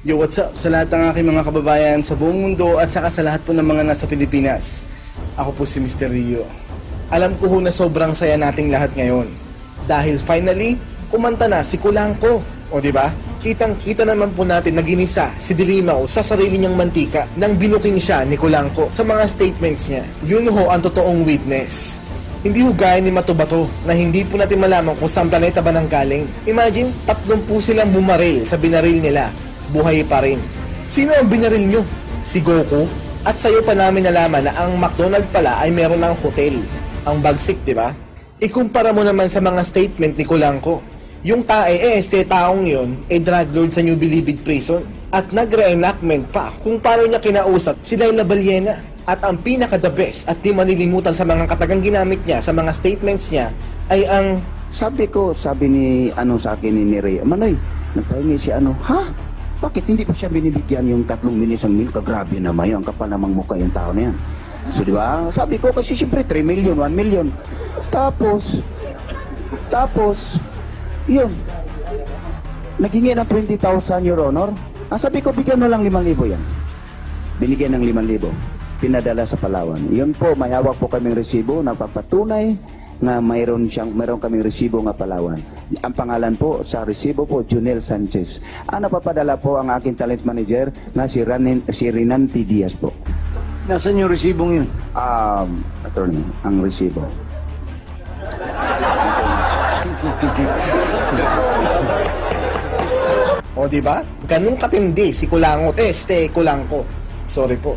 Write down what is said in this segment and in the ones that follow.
Yo, what's up sa lahat ng aking mga kababayan sa buong mundo at saka sa lahat po ng mga nasa Pilipinas. Ako po si Mr. Rio. Alam ko ho na sobrang saya nating lahat ngayon. Dahil finally, kumanta na si Kulangko. O di ba? Kitang-kita naman po natin na ginisa si Dilimaw sa sarili niyang mantika nang binuking siya ni Kulangko sa mga statements niya. Yun ho ang totoong witness. Hindi ho gaya ni Matubato na hindi po natin malaman kung saan planeta ba nang galing. Imagine, tatlong po silang bumaril sa binaril nila. Buhay pa rin. Sino ang binaril nyo? Si Goku? At sa'yo pa namin nalaman na ang McDonald pala ay meron ng hotel. Ang bagsik, di ba? Ikumpara mo naman sa mga statement ni Kulangko. Yung tae eh, este taong yon ay drug lord sa New Bilibid Prison. At nag-reenactment pa kung paano niya kinausap si Laila Balyena. At ang pinaka-the best at di manilimutan sa mga katagang ginamit niya sa mga statements niya ay ang Sabi ko, sabi ni ano sa akin ni Nere, Manoy, nagpahingi si ano, ha? Bakit hindi pa siya binibigyan yung tatlong minisang mil? Kagrabe naman yun, ang kapal namang mukha yung tao na yan. So, di ba? Sabi ko kasi siyempre 3 million, 1 million. Tapos, tapos, yun, naghingi ng 20,000, Your Honor. Ah, sabi ko, bigyan mo lang 5,000 yan. Binigyan ng 5,000. Pinadala sa Palawan. Yun po, may hawak po kaming resibo na papatunay nga mayroon siyang mayroon kaming resibo nga Palawan. Ang pangalan po sa resibo po Junel Sanchez. Ang napapadala po ang aking talent manager na si Ranin si Rinanti Diaz po. Nasaan yung resibong yun? Um, attorney, ang resibo. O di ba? Ganun katindi si Kulangot, eh, este Kulangko. Sorry po.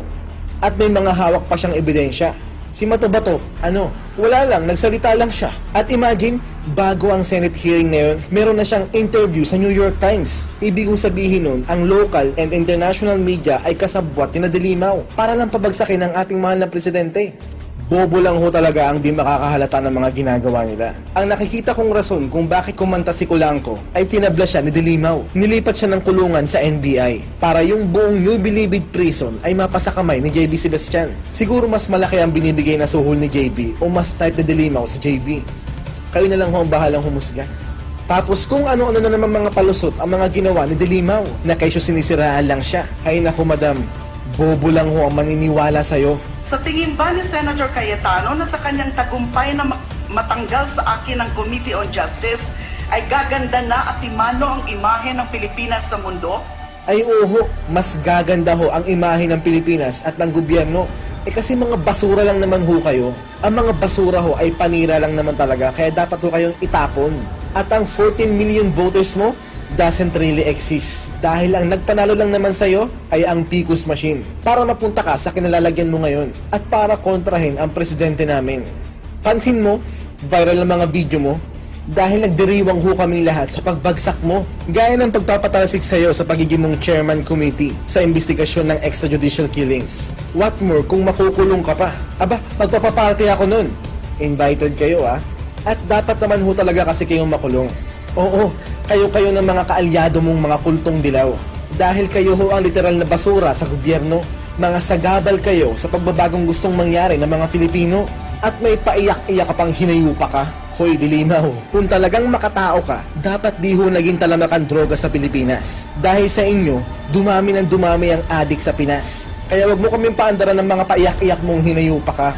At may mga hawak pa siyang ebidensya. Si Matobato, ano, wala lang, nagsalita lang siya. At imagine, bago ang Senate hearing na yun, meron na siyang interview sa New York Times. Ibig kong sabihin nun, ang local and international media ay kasabwat ni Nadilimaw para lang pabagsakin ang ating mahal na presidente. Bobo lang ho talaga ang di makakahalata ng mga ginagawa nila. Ang nakikita kong rason kung bakit kumanta si Kulangko ay tinabla siya ni Dilimaw. Nilipat siya ng kulungan sa NBI para yung buong New Bilibid Prison ay mapasa kamay ni JB Sebastian. Siguro mas malaki ang binibigay na suhol ni JB o mas type ni Dilimaw si JB. Kayo na lang ho ang bahalang humusga. Tapos kung ano-ano na naman mga palusot ang mga ginawa ni Dilimaw na kaysyo sinisiraan lang siya. Ay naku madam, bobo lang ho ang maniniwala sa'yo. Sa tingin ba ni Senator Cayetano na sa kanyang tagumpay na ma- matanggal sa akin ng Committee on Justice ay gaganda na at imano ang imahe ng Pilipinas sa mundo? ay uho, mas gaganda ho ang imahe ng Pilipinas at ng gobyerno. Eh kasi mga basura lang naman ho kayo. Ang mga basura ho ay panira lang naman talaga kaya dapat ho kayong itapon. At ang 14 million voters mo doesn't really exist. Dahil ang nagpanalo lang naman sa'yo ay ang Picos Machine. Para mapunta ka sa kinalalagyan mo ngayon at para kontrahin ang presidente namin. Pansin mo, viral ang mga video mo dahil nagdiriwang ho kami lahat sa pagbagsak mo. Gaya ng pagpapatalsik sa iyo sa pagiging mong chairman committee sa investigasyon ng extrajudicial killings. What more kung makukulong ka pa? Aba, magpapaparty ako nun. Invited kayo ah. At dapat naman ho talaga kasi kayong makulong. Oo, kayo-kayo ng mga kaalyado mong mga kultong dilaw. Dahil kayo ho ang literal na basura sa gobyerno. Mga sagabal kayo sa pagbabagong gustong mangyari ng mga Pilipino. At may paiyak-iyak ka pang hinayupa ka. Hoy, Dilimaw, kung talagang makatao ka, dapat di ho naging talamak ang droga sa Pilipinas. Dahil sa inyo, dumami ng dumami ang adik sa Pinas. Kaya wag mo kaming paandaran ng mga paiyak-iyak mong hinayupa ka.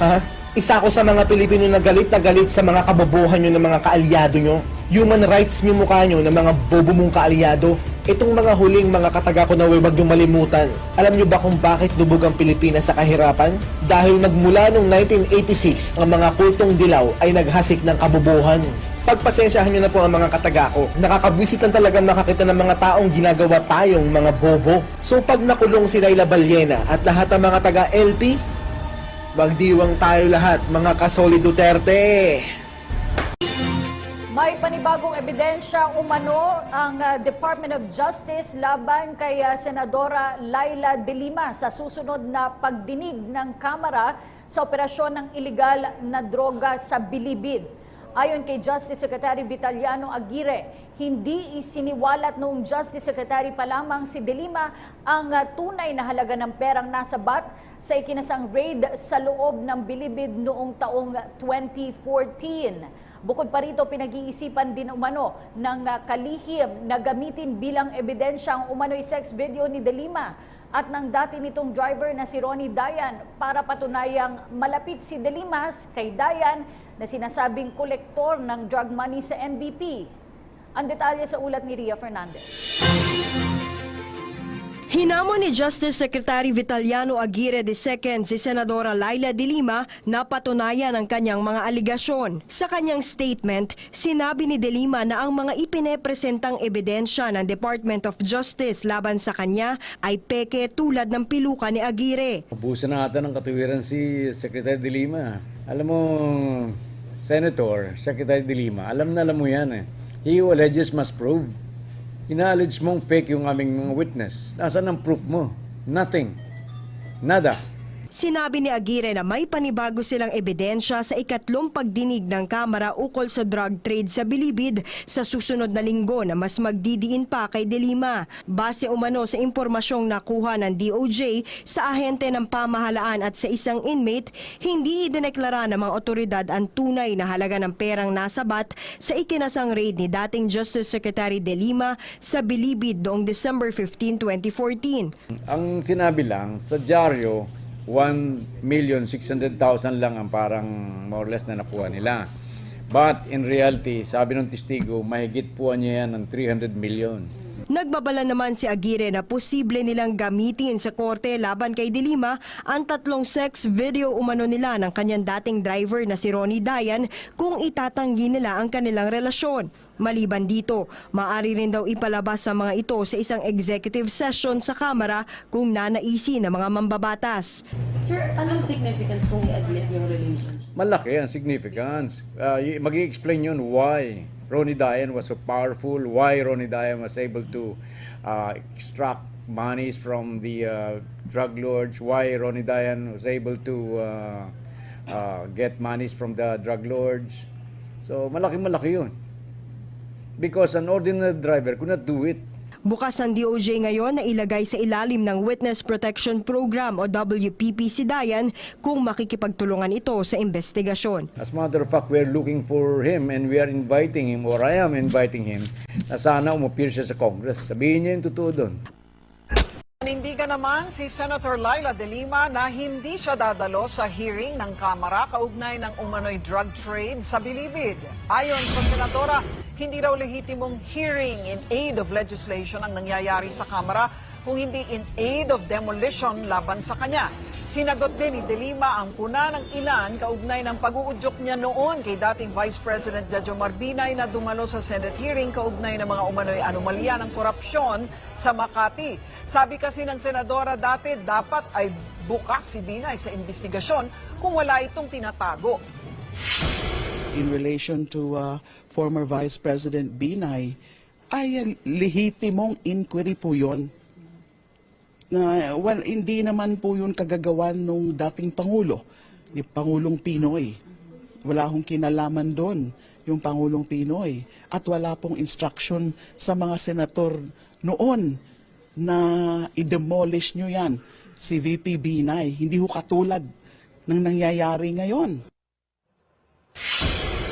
Ha? Isa ako sa mga Pilipino na galit na galit sa mga kabobohan nyo ng mga kaalyado nyo. Human rights nyo mukha nyo ng mga bobo mong kaalyado. Itong mga huling mga kataga ko na huwag nyo malimutan. Alam nyo ba kung bakit lubog ang Pilipinas sa kahirapan? Dahil nagmula noong 1986, ang mga kultong dilaw ay naghasik ng kabobohan. Pagpasensyahan nyo na po ang mga kataga ko. Nakakabwisit lang talaga makakita ng mga taong ginagawa tayong mga bobo. So pag nakulong si Laila Balyena at lahat ng mga taga-LP, magdiwang tayo lahat mga kasoli Duterte. May panibagong ebidensya umano ang uh, Department of Justice laban kay uh, Senadora Laila De Lima sa susunod na pagdinig ng Kamara sa operasyon ng iligal na droga sa Bilibid. Ayon kay Justice Secretary Vitaliano Aguirre, hindi isiniwalat noong Justice Secretary pa lamang si De Lima ang ah, tunay na halaga ng perang nasa bat sa ikinasang raid sa loob ng Bilibid noong taong 2014. Bukod pa rito, pinag-iisipan din umano ng ah, kalihim na gamitin bilang ebidensya ang umano'y sex video ni De Lima at ng dati nitong driver na si Ronnie Dayan para patunayang malapit si De Limas kay Dayan na sinasabing kolektor ng drug money sa NBP. Ang detalye sa ulat ni Ria Fernandez. Hinamon ni Justice Secretary Vitaliano Aguirre II si Senadora Laila de Lima na patunayan ang kanyang mga aligasyon. Sa kanyang statement, sinabi ni de Lima na ang mga ipinepresentang ebidensya ng Department of Justice laban sa kanya ay peke tulad ng piluka ni Aguirre. Ubusan na ata ng katuwiran si Secretary de Lima. Alam mo, Senator, Secretary de Lima, alam na alam mo yan eh. He who alleges must prove. Ina-allege mong fake yung aming mga witness. Nasaan ang proof mo? Nothing. Nada. Sinabi ni Aguirre na may panibago silang ebidensya sa ikatlong pagdinig ng Kamara ukol sa drug trade sa Bilibid sa susunod na linggo na mas magdidiin pa kay De Lima. Base umano sa impormasyong nakuha ng DOJ sa ahente ng pamahalaan at sa isang inmate, hindi idineklara ng mga otoridad ang tunay na halaga ng perang nasabat sa ikinasang raid ni dating Justice Secretary De Lima sa Bilibid noong December 15, 2014. Ang sinabi lang, sa dyaryo, 1,600,000 lang ang parang more or less na nakuha nila. But in reality, sabi ng testigo, mahigit po niya yan ng 300 million. Nagbabala naman si Aguirre na posible nilang gamitin sa korte laban kay Dilima ang tatlong sex video umano nila ng kanyang dating driver na si Ronnie Dayan kung itatanggi nila ang kanilang relasyon. Maliban dito, maaari rin daw ipalabas sa mga ito sa isang executive session sa Kamara kung nanaisi ng mga mambabatas. Sir, anong significance kung i-admit yung relationship? Malaki ang significance. Uh, mag explain yun why Ronnie Dayan was so powerful, why Ronnie Dayan was able to uh, extract monies from the uh, drug lords, why Ronnie Dayan was able to uh, uh, get monies from the drug lords. So malaki-malaki yun. Because an ordinary driver could not do it. Bukas ang DOJ ngayon na ilagay sa ilalim ng Witness Protection Program o WPP si Dayan kung makikipagtulungan ito sa investigasyon. As a matter of fact, we're looking for him and we are inviting him or I am inviting him na sana umapir siya sa Congress. Sabihin niya yung totoo doon. Nanindigan naman si Senator Laila De Lima na hindi siya dadalo sa hearing ng Kamara kaugnay ng umano'y drug trade sa Bilibid. Ayon sa Senadora, hindi raw lehitimong hearing in aid of legislation ang nangyayari sa Kamara kung hindi in aid of demolition laban sa kanya. Sinagot din ni De Lima ang puna ng ilan kaugnay ng pag-uudyok niya noon kay dating Vice President Jojo Marbinay na dumalo sa Senate hearing kaugnay ng mga umano'y anomalya ng korupsyon sa Makati. Sabi kasi ng Senadora dati dapat ay bukas si Binay sa investigasyon kung wala itong tinatago. In relation to uh, former Vice President Binay ay uh, lehitimong inquiry po yon. Na, well, hindi naman po yun kagagawan nung dating Pangulo, ni Pangulong Pinoy. Wala hong kinalaman doon yung Pangulong Pinoy. At wala pong instruction sa mga senator noon na i-demolish nyo yan, si VP Binay. Hindi ho katulad ng nangyayari ngayon.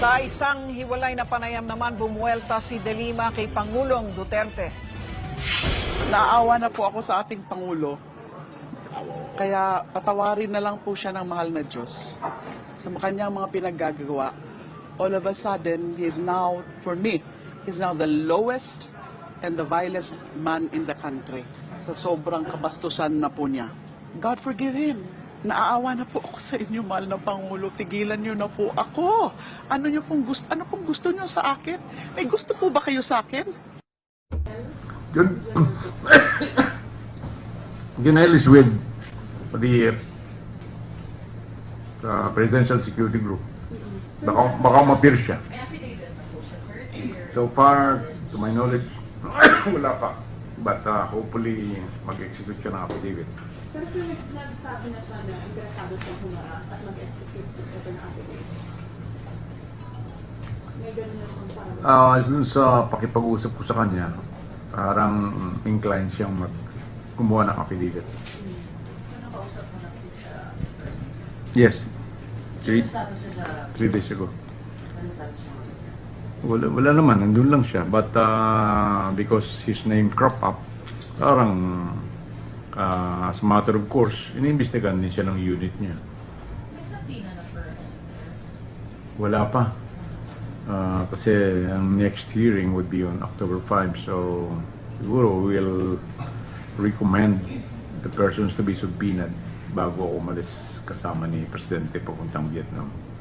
Sa isang hiwalay na panayam naman, bumuelta si De Lima kay Pangulong Duterte. Naawa na po ako sa ating Pangulo. Kaya patawarin na lang po siya ng mahal na Diyos sa kanyang mga pinaggagawa. All of a sudden, he is now, for me, he's now the lowest and the vilest man in the country. Sa sobrang kabastusan na po niya. God forgive him. Naaawa na po ako sa inyo, mahal na Pangulo. Tigilan niyo na po ako. Ano niyo pong gusto, ano pong gusto niyo sa akin? May gusto po ba kayo sa akin? Yun, Ginel is with the uh, Presidential Security Group. Baka, baka mapir siya. So far, to my knowledge, wala pa. But uh, hopefully, mag-execute siya ng affidavit. Pero sir, nagsabi na siya na interesado siyang humarap at mag-execute ito ng affidavit. Ah, dun sa pakipag-usap ko sa kanya, parang inclined siyang mag kumuha ng affidavit. Yes. Three, Status niya sa... three days ago. Ano? Wala, wala naman, nandun lang siya. But uh, because his name crop up, parang uh, as a matter of course, iniimbestigahan din siya ng unit niya. May subpoena na for sir. Wala pa. Uh, kasi ang next hearing would be on October 5. So, siguro we'll recommend the persons to be subpoenaed bago umalis kasama ni Presidente papuntang Vietnam.